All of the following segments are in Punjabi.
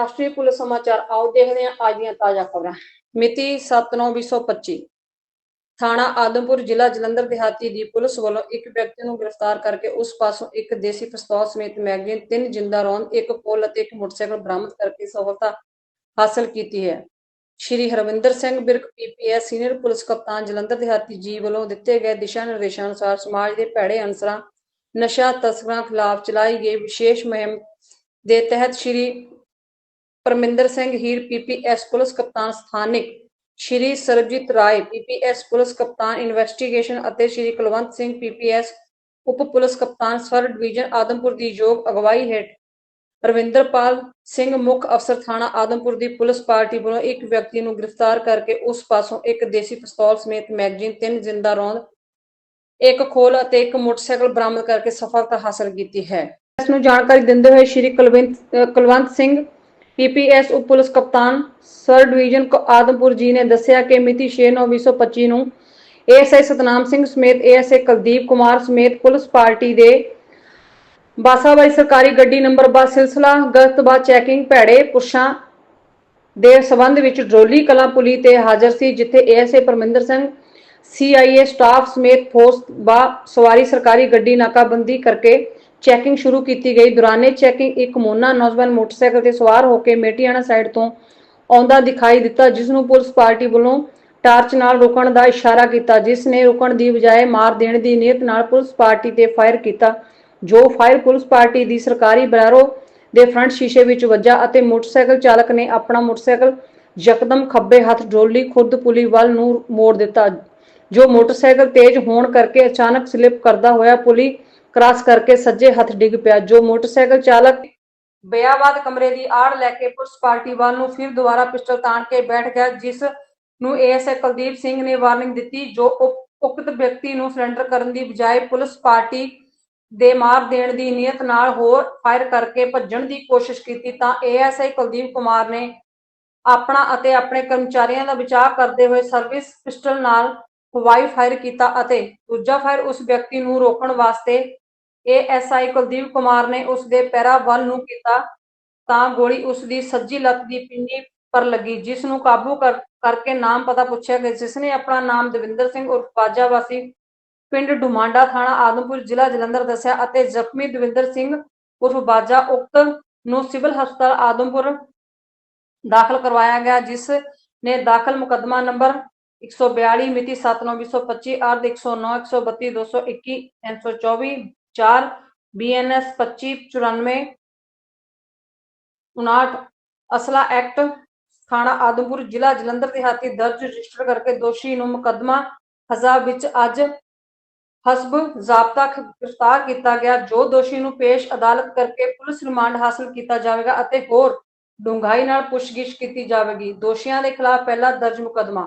ਰਾਸ਼ਟਰੀ ਪੁਲਿਸ ਸਮਾਚਾਰ ਆਓ ਦੇਖਦੇ ਹਾਂ ਅੱਜ ਦੀਆਂ ਤਾਜ਼ਾ ਖਬਰਾਂ। ਮਿਤੀ 7/9/2025 ਥਾਣਾ ਆਦਮਪੁਰ ਜ਼ਿਲ੍ਹਾ ਜਲੰਧਰ ਦਿਹਾਤੀ ਦੀ ਪੁਲਿਸ ਵੱਲੋਂ ਇੱਕ ਵਿਅਕਤੀ ਨੂੰ ਗ੍ਰਿਫਤਾਰ ਕਰਕੇ ਉਸ ਪਾਸੋਂ ਇੱਕ ਦੇਸੀ ਪਿਸਤੌਲ ਸਮੇਤ ਮੈਗਜ਼ੀਨ, ਤਿੰਨ ਜਿੰਦਾ ਰੌਂਦ, ਇੱਕ ਪੋਲ ਅਤੇ ਇੱਕ ਮੋਟਰਸਾਈਕਲ ਬਰਾਮਦ ਕਰਕੇ ਸਫਲਤਾ ਹਾਸਲ ਕੀਤੀ ਹੈ। Shri Harvinder Singh Birk PPS senior police ਕਪਤਾਨ ਜਲੰਧਰ ਦਿਹਾਤੀ ਜੀ ਵੱਲੋਂ ਦਿੱਤੇ ਗਏ ਦਿਸ਼ਾ ਨਿਰਦੇਸ਼ਾਂ ਅਨੁਸਾਰ ਸਮਾਜ ਦੇ ਭੈੜੇ ਅਨਸਰਾਂ, ਨਸ਼ਾ ਤਸਕਰਾਂ ਖਿਲਾਫ ਚਲਾਈ ਗਈ ਵਿਸ਼ੇਸ਼ ਮੁਹਿੰਮ ਦੇ ਤਹਿਤ ਸ਼੍ਰੀ ਪਰਮਿੰਦਰ ਸਿੰਘ ਹੀਰ ਪੀਪੀਐਸ ਪੁਲਿਸ ਕਪਤਾਨ ਸਥਾਨਿਕ, ਸ਼੍ਰੀ ਸਰਬਜੀਤ ਰਾਏ ਪੀਪੀਐਸ ਪੁਲਿਸ ਕਪਤਾਨ ਇਨਵੈਸਟੀਗੇਸ਼ਨ ਅਤੇ ਸ਼੍ਰੀ ਕੁਲਵੰਤ ਸਿੰਘ ਪੀਪੀਐਸ ਉਪ ਪੁਲਿਸ ਕਪਤਾਨ ਸਰ ਡਿਵੀਜ਼ਨ ਆਦਮਪੁਰ ਦੀ ਯੋਗ ਅਗਵਾਈ ਹੇਠ, ਰਵਿੰਦਰਪਾਲ ਸਿੰਘ ਮੁੱਖ ਅਫਸਰ ਥਾਣਾ ਆਦਮਪੁਰ ਦੀ ਪੁਲਿਸ ਪਾਰਟੀ ਵੱਲੋਂ ਇੱਕ ਵਿਅਕਤੀ ਨੂੰ ਗ੍ਰਿਫਤਾਰ ਕਰਕੇ ਉਸ ਪਾਸੋਂ ਇੱਕ ਦੇਸੀ ਪਿਸਤੌਲ ਸਮੇਤ ਮੈਗਜ਼ੀਨ ਤਿੰਨ ਜ਼ਿੰਦਾ ਰੌਂਦ, ਇੱਕ ਖੋਲ ਅਤੇ ਇੱਕ ਮੋਟਰਸਾਈਕਲ ਬਰਾਮਦ ਕਰਕੇ ਸਫਲਤਾ ਹਾਸਲ ਕੀਤੀ ਹੈ। ਇਸ ਨੂੰ ਜਾਣਕਾਰੀ ਦਿੰਦੇ ਹੋਏ ਸ਼੍ਰੀ ਕੁਲਵੰਤ ਕੁਲਵੰਤ ਸਿੰਘ ਪੀਪੀਐਸ ਉਪ ਪੁਲਿਸ ਕਪਤਾਨ ਸਰ ਡਿਵੀਜ਼ਨ ਆਦਮਪੁਰ ਜੀ ਨੇ ਦੱਸਿਆ ਕਿ ਮਿਤੀ 6/9/2025 ਨੂੰ ਏਐਸਆਈ ਸਤਨਾਮ ਸਿੰਘ ਸਮੇਤ ਏਐਸਆਈ ਕੁਲਦੀਪ ਕੁਮਾਰ ਸਮੇਤ ਪੁਲਿਸ ਪਾਰਟੀ ਦੇ ਬਾਸਾਬਾਈ ਸਰਕਾਰੀ ਗੱਡੀ ਨੰਬਰ ਬੱਸ ਸਿਲਸਿਲਾ ਗਸ਼ਤਬਾ ਚੈਕਿੰਗ ਭੈੜੇ ਪੁਰਸ਼ਾਂ ਦੇ ਸਬੰਧ ਵਿੱਚ ਡਰੋਲੀ ਕਲਾਂ ਪੁਲੀ ਤੇ ਹਾਜ਼ਰ ਸੀ, ਜਿੱਥੇ ASA Parminder Singh, CIA staff ਸਮੇਤ ਫੋਰਸ ਬਾ ਸਵਾਰੀ ਸਰਕਾਰੀ ਗੱਡੀ ਨਾਕਾਬੰਦੀ ਕਰਕੇ ਚੈਕਿੰਗ ਸ਼ੁਰੂ ਕੀਤੀ ਗਈ। ਦੌਰਾਨੇ ਚੈਕਿੰਗ ਇੱਕ ਮੋਨਾ ਨੌਜਵਾਨ ਮੋਟਰਸਾਈਕਲ ਤੇ ਸਵਾਰ ਹੋ ਕੇ ਮੇਟੀਆਣਾ ਸਾਈਡ ਤੋਂ ਆਉਂਦਾ ਦਿਖਾਈ ਦਿੱਤਾ ਜਿਸ ਨੂੰ ਪੁਲਿਸ ਪਾਰਟੀ ਵੱਲੋਂ ਟਾਰਚ ਨਾਲ ਰੋਕਣ ਦਾ ਇਸ਼ਾਰਾ ਕੀਤਾ ਜਿਸ ਨੇ ਰੁਕਣ ਦੀ ਬਜਾਏ ਮਾਰ ਦੇਣ ਦੀ ਨੀਅਤ ਨਾਲ ਪੁਲਿਸ ਪਾਰਟੀ ਤੇ ਫਾਇਰ ਕੀਤਾ। ਜੋ ਫਾਇਰ ਪੁਲਿਸ ਪਾਰਟੀ ਦੀ ਸਰਕਾਰੀ ਬਲੈਰੋ ਦੇ ਫਰੰਟ ਸ਼ੀਸ਼ੇ ਵਿੱਚ ਵੱਜਾ ਅਤੇ ਮੋਟਰਸਾਈਕਲ ਚਾਲਕ ਨੇ ਆਪਣਾ ਮੋਟਰਸਾਈਕਲ ਯਕਦਮ ਖੱਬੇ ਹੱਥ ਡੋਲੀ ਖੁਦ ਪੁਲੀ ਵੱਲ ਨੂੰ ਮੋੜ ਦਿੱਤਾ, ਜੋ ਮੋਟਰਸਾਈਕਲ ਤੇਜ਼ ਹੋਣ ਕਰਕੇ ਅਚਾਨਕ ਸਲਿਪ ਕਰਦਾ ਹੋਇਆ ਪੁਲੀ ਕ੍ਰਾਸ ਕਰਕੇ ਸੱਜੇ ਹੱਥ ਡਿੱਗ ਪਿਆ, ਜੋ ਮੋਟਰਸਾਈਕਲ ਚਾਲਕ ਬਿਆਬਾਦ ਕਮਰੇ ਦੀ ਆੜ ਲੈ ਕੇ ਪੁਲਿਸ ਪਾਰਟੀ ਵੱਲ ਨੂੰ ਫਿਰ ਦੁਬਾਰਾ ਪਿਸਟਲ ਤਾਣ ਕੇ ਬੈਠ ਗਿਆ, ਜਿਸ ਨੂੰ ਏਐਸਏ ਕੁਲਦੀਪ ਸਿੰਘ ਨੇ ਵਾਰਨਿੰਗ ਦਿੱਤੀ, ਜੋ ਉਕਤ ਵਿਅਕਤੀ ਨੂੰ ਸਰੈਂਡਰ ਕਰਨ ਦੀ ਬਜਾਏ ਪੁਲਿਸ ਪਾਰਟੀ ਦੇ ਮਾਰ ਦੇਣ ਦੀ ਨੀਅਤ ਨਾਲ ਹੋਰ ਫਾਇਰ ਕਰਕੇ ਭੱਜਣ ਦੀ ਕੋਸ਼ਿਸ਼ ਕੀਤੀ, ਤਾਂ ਏਐਸਆਈ ਕੁਲਦੀਪ ਕੁਮਾਰ ਨੇ ਆਪਣਾ ਅਤੇ ਆਪਣੇ ਕਰਮਚਾਰੀਆਂ ਦਾ ਬਚਾਅ ਕਰਦੇ ਹੋਏ ਸਰਵਿਸ ਪਿਸਟਲ ਨਾਲ ਹਵਾਈ ਫਾਇਰ ਕੀਤਾ ਅਤੇ ਦੂਜਾ ਫਾਇਰ ਉਸ ਵਿਅਕਤੀ ਨੂੰ ਰੋਕਣ ਵਾਸਤੇ ਏਐਸਆਈ ਕੁਲਦੀਪ ਕੁਮਾਰ ਨੇ ਉਸ ਦੇ ਪੈਰਾਂ ਵੱਲ ਨੂੰ ਕੀਤਾ ਤਾਂ ਗੋਲੀ ਉਸ ਦੀ ਸੱਜੀ ਲੱਤ ਦੀ ਪਿੰਡੀ ਪਰ ਲੱਗੀ, ਜਿਸ ਨੂੰ ਕਾਬੂ ਕਰਕੇ ਨਾਮ ਪਤਾ ਪੁੱਛਿਆ ਗਿਆ, ਜਿਸ ਨੇ ਆਪਣਾ ਨਾਮ ਦਵਿੰਦਰ ਸਿੰਘ ਉਰਫ ਬਾਜਾ ਵਾਸੀ ਪਿੰਡ ਡੁਮਾਂਡਾ ਥਾਣਾ ਆਦਮਪੁਰ, ਜ਼ਿਲ੍ਹਾ ਜਲੰਧਰ ਦੱਸਿਆ ਅਤੇ ਜ਼ਖਮੀ ਦਵਿੰਦਰ ਸਿੰਘ ਉਰਫ ਬਾਜਾ ਉਕਤ ਨੂੰ ਸਿਵਲ ਹਸਪਤਾਲ ਆਦਮਪੁਰ ਦਾਖਲ ਕਰਵਾਇਆ ਗਿਆ, ਜਿਸ ਨੇ ਦਾਖਲ ਮੁਕੱਦਮਾ ਨੰਬਰ 142 ਮਿਤੀ 7/9/2025 ਅਰਧ 109 132 221 324 4 ਬੀਐਨਐਸ 2594 59 ਅਸਲਾ ਐਕਟ, ਥਾਣਾ ਆਦਮਪੁਰ, ਜ਼ਿਲ੍ਹਾ ਜਲੰਧਰ ਦਿਹਾਤੀ ਦਰਜ ਰਜਿਸਟਰ ਕਰਕੇ ਦੋਸ਼ੀ ਨੂੰ ਮੁਕੱਦਮਾ ਹਜ਼ਾ ਵਿੱਚ ਅੱਜ ਹਸਬ ਜ਼ਾਬਤਾ ਗ੍ਰਿਫਤਾਰ ਕੀਤਾ ਗਿਆ, ਜੋ ਦੋਸ਼ੀ ਨੂੰ ਪੇਸ਼ ਅਦਾਲਤ ਕਰਕੇ ਪੁਲਿਸ ਰਿਮਾਂਡ ਹਾਸਲ ਕੀਤਾ ਜਾਵੇਗਾ ਅਤੇ ਹੋਰ ਡੂੰਘਾਈ ਨਾਲ ਪੁੱਛਗਿੱਛ ਕੀਤੀ ਜਾਵੇਗੀ। ਦੋਸ਼ੀਆਂ ਦੇ ਖਿਲਾਫ ਪਹਿਲਾ ਦਰਜ ਮੁਕੱਦਮਾ।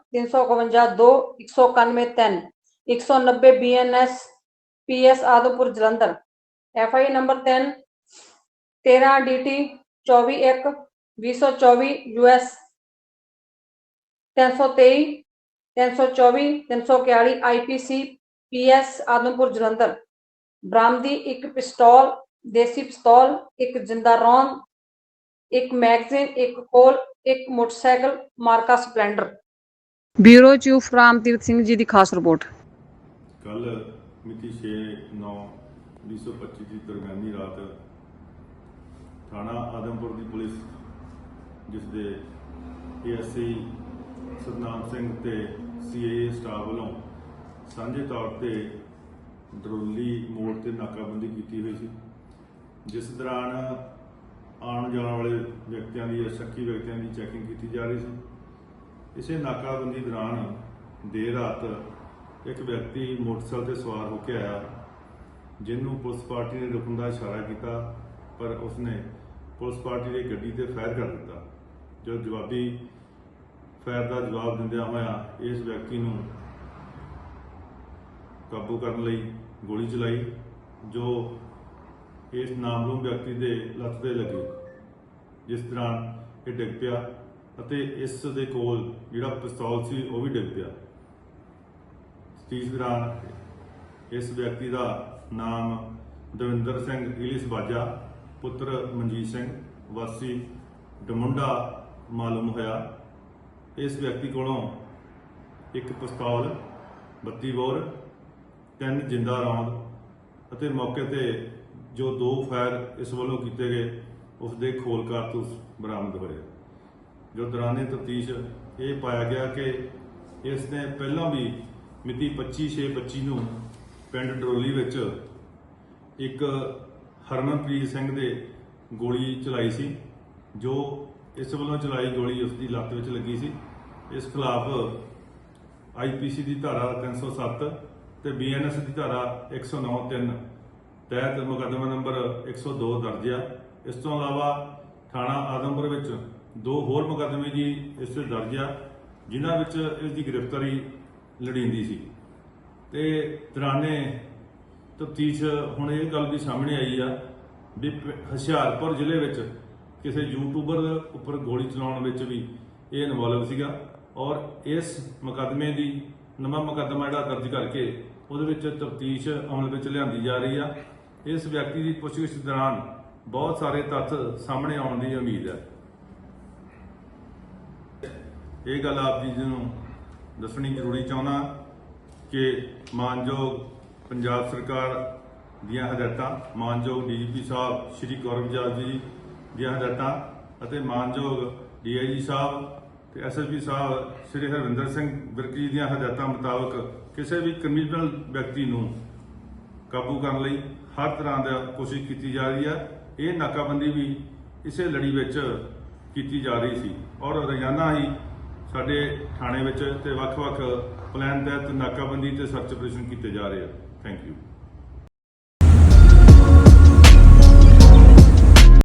Arms act PS Adampur Jalandhar number 2 F I R 108 DT 23 2024 US 115 2 126 2 324 4 351 2 191 3 190 BNS PS Adampur Jalandhar F I number 10 13 DT 24 1 2024 US 323 324 341 IPC PS Adampur Jalandhar ਬਰਾਮਦੀ ਇੱਕ ਪਿਸਤੌਲ ਦੇਸੀ ਪਿਸਤੌਲ ਇੱਕ ਜਿੰਦਾ ਰੌਂਦ ਇੱਕ ਮੈਗਜ਼ੀਨ ਇੱਕ ਕੋਲ ਇੱਕ motorcycle ਮਾਰਕਾ Splendor bureau chief Ramtirath Singh ji ਦੀ ਖਾਸ ਰਿਪੋਰਟ। ਕੱਲ ਮਿਤੀ 6 9 2025 ਦੀ ਦਰਮਿਆਨੀ ਰਾਤ ਥਾਣਾ ਆਦਮਪੁਰ ਦੀ ਪੁਲਿਸ, ਜਿਸ ਦੇ ਏਐਸਆਈ ਸਤਨਾਮ ਸਿੰਘ ਤੇ ਸੀਏਏ ਸਟਾਫ ਵੱਲੋਂ ਸਾਂਝੇ ਤੌਰ ਤੇ ਡਰੋਲੀ ਮੋੜ ਤੇ ਨਾਕਾਬੰਦੀ ਕੀਤੀ ਹੋਈ ਸੀ, ਜਿਸ ਦੌਰਾਨ ਆਉਣ ਜਾਣ ਵਾਲੇ ਵਿਅਕਤੀਆਂ ਦੀ ਜਾਂ ਸ਼ੱਕੀ ਵਿਅਕਤੀਆਂ ਦੀ ਚੈਕਿੰਗ ਕੀਤੀ ਜਾ ਰਹੀ ਸੀ। ਇਸੇ ਨਾਕਾਬੰਦੀ ਦੌਰਾਨ ਦੇਰ ਰਾਤ ਇੱਕ ਵਿਅਕਤੀ ਮੋਟਰਸਾਈਕਲ ਤੇ ਸਵਾਰ ਹੋ ਕੇ ਆਇਆ, ਜਿਹਨੂੰ ਪੁਲਿਸ ਪਾਰਟੀ ਨੇ ਰੁਕਣ ਦਾ ਇਸ਼ਾਰਾ ਕੀਤਾ, ਪਰ ਉਸਨੇ ਪੁਲਿਸ ਪਾਰਟੀ ਦੀ ਗੱਡੀ ਤੇ ਫਾਇਰ ਕਰ ਦਿੱਤਾ। ਜੋ ਜਵਾਬੀ ਫਾਇਰ ਦਾ ਜਵਾਬ ਦਿੰਦਿਆਂ ਹੋਇਆ ਇਸ ਵਿਅਕਤੀ ਨੂੰ ਕਾਬੂ ਕਰਨ ਲਈ ਗੋਲੀ ਚਲਾਈ, ਜੋ ਇਸ ਨਾਮਲੂਮ ਵਿਅਕਤੀ ਦੇ ਲੱਤ ਤੇ ਲੱਗੀ, ਜਿਸ ਦੌਰਾਨ ਇਹ ਡਿੱਗ ਪਿਆ। ਅਤੇ ਇਸ ਦੇ ਕੋਲ ਜਿਹੜਾ ਪਿਸਤੌਲ ਸੀ, ਉਹ ਵੀ ਡਿੱਗ ਪਿਆ। ਸਤੀਸ਼ ਦੌਰਾਨ ਇਸ ਵਿਅਕਤੀ ਦਾ ਨਾਮ ਦਵਿੰਦਰ ਸਿੰਘ ਇਲਿਸ ਬਾਜਾ, ਪੁੱਤਰ ਮਨਜੀਤ ਸਿੰਘ, ਵਾਸੀ ਡਮੁੰਡਾ ਮਾਲੂਮ ਹੋਇਆ। ਇਸ ਵਿਅਕਤੀ ਕੋਲੋਂ ਇੱਕ ਪਿਸਤੌਲ 32 ਬੋਰ, ਤਿੰਨ ਜਿੰਦਾ ਰੌਂਦ ਅਤੇ ਮੌਕੇ ਤੇ ਜੋ ਦੋ ਫਾਇਰ ਇਸ ਵੱਲੋਂ ਕੀਤੇ ਗਏ, ਉਸ ਦੇ ਖੋਲ ਕਾਰਤੂਸ ਬਰਾਮਦ ਹੋਏ। ਜੋ ਦੌਰਾਨੇ ਤਫਤੀਸ਼ ਇਹ ਪਾਇਆ ਗਿਆ ਕਿ ਇਸ ਨੇ ਪਹਿਲਾਂ ਵੀ ਮਿਤੀ 25/6/25 ਨੂੰ ਪਿੰਡ ਡਰੋਲੀ ਵਿੱਚ ਇੱਕ ਹਰਮਨਪ੍ਰੀਤ ਸਿੰਘ ਦੇ ਗੋਲੀ ਚਲਾਈ ਸੀ, ਜੋ ਇਸ ਵੱਲੋਂ ਚਲਾਈ ਗੋਲੀ ਉਸ ਦੀ ਲੱਤ ਵਿੱਚ ਲੱਗੀ ਸੀ। ਇਸ ਖਿਲਾਫ ਆਈਪੀਸੀ ਦੀ ਧਾਰਾ 307 ਤੇ ਬੀਐਨਐਸ ਦੀ ਧਾਰਾ 109-3 ਤਹਿਤ ਮੁਕੱਦਮਾ ਨੰਬਰ 102 ਦਰਜ ਆ। ਇਸ ਤੋਂ ਇਲਾਵਾ ਥਾਣਾ ਆਦਮਪੁਰ ਵਿੱਚ ਦੋ ਹੋਰ ਮੁਕੱਦਮੇ ਜੀ ਇਸ ਤੇ ਦਰਜ ਆ, ਜਿਨ੍ਹਾਂ ਵਿੱਚ ਇਸ ਦੀ ਗ੍ਰਿਫਤਾਰੀ ਲੜੀਂਦੀ ਸੀ। ਤੇ ਦੌਰਾਨੇ ਤਫਤੀਸ਼ ਹੁਣ ਇਹ ਗੱਲ ਵੀ ਸਾਹਮਣੇ ਆਈ ਆ ਵੀ ਪ- ਹੁਸ਼ਿਆਰਪੁਰ ਜ਼ਿਲ੍ਹੇ ਵਿੱਚ ਕਿਸੇ ਯੂਟਿਊਬਰ ਉੱਪਰ ਗੋਲੀ ਚਲਾਉਣ ਵਿੱਚ ਵੀ ਇਹ ਇਨਵੋਲਵ ਸੀਗਾ ਔਰ ਇਸ ਮੁਕੱਦਮੇ ਦੀ ਨਵਾਂ ਮੁਕੱਦਮਾ ਜਿਹੜਾ ਦਰਜ ਕਰਕੇ ਉਹਦੇ ਵਿੱਚ ਤਫਤੀਸ਼ ਅਮਲ ਵਿੱਚ ਲਿਆਂਦੀ ਜਾ ਰਹੀ ਆ। ਇਸ ਵਿਅਕਤੀ ਦੀ ਪੁੱਛਗਿੱਛ ਦੌਰਾਨ ਬਹੁਤ ਸਾਰੇ ਤੱਥ ਸਾਹਮਣੇ ਆਉਣ ਦੀ ਉਮੀਦ ਹੈ। ਇਹ ਗੱਲ ਆਪ ਜੀ ਨੂੰ ਦੱਸਣੀ ਜ਼ਰੂਰੀ ਚਾਹੁੰਦਾ ਕਿ ਮਾਨਯੋਗ ਪੰਜਾਬ ਸਰਕਾਰ ਦੀਆਂ ਹਦਾਇਤਾਂ, ਮਾਨਯੋਗ ਡੀਜੀਪੀ ਸਾਹਿਬ ਸ਼੍ਰੀ ਗੌਰਵਜਾਤ ਜੀ ਦੀਆਂ ਹਦਾਇਤਾਂ ਅਤੇ ਮਾਨਯੋਗ ਡੀਆਈਜੀ ਸਾਹਿਬ ਤੇ ਐਸਐਸਪੀ ਸਾਹਿਬ ਸ਼੍ਰੀ ਹਰਵਿੰਦਰ ਸਿੰਘ ਵਿਰਕੀ ਦੀਆਂ ਹਦਾਇਤਾਂ ਮੁਤਾਬਕ ਕਿਸੇ ਵੀ ਕ੍ਰਿਮੀਨਲ ਵਿਅਕਤੀ ਨੂੰ ਕਾਬੂ ਕਰਨ ਲਈ ਹਰ ਤਰ੍ਹਾਂ ਦਾ ਕੋਸ਼ਿਸ਼ ਕੀਤੀ ਜਾ ਰਹੀ ਹੈ। ਇਹ ਨਾਕਾਬੰਦੀ ਵੀ ਇਸੇ ਲੜੀ ਵਿੱਚ ਕੀਤੀ ਜਾ ਰਹੀ ਸੀ ਔਰ ਰੋਜ਼ਾਨਾ ਹੀ ਸਾਡੇ ਥਾਣੇ ਵਿੱਚ ਤੇ ਵੱਖ-ਵੱਖ ਪਲਾਨ ਤਹਿਤ ਨਾਕਾਬੰਦੀ ਤੇ ਸਰਚ ਆਪਰੇਸ਼ਨ ਕੀਤੇ ਜਾ ਰਹੇ ਆ। Thank you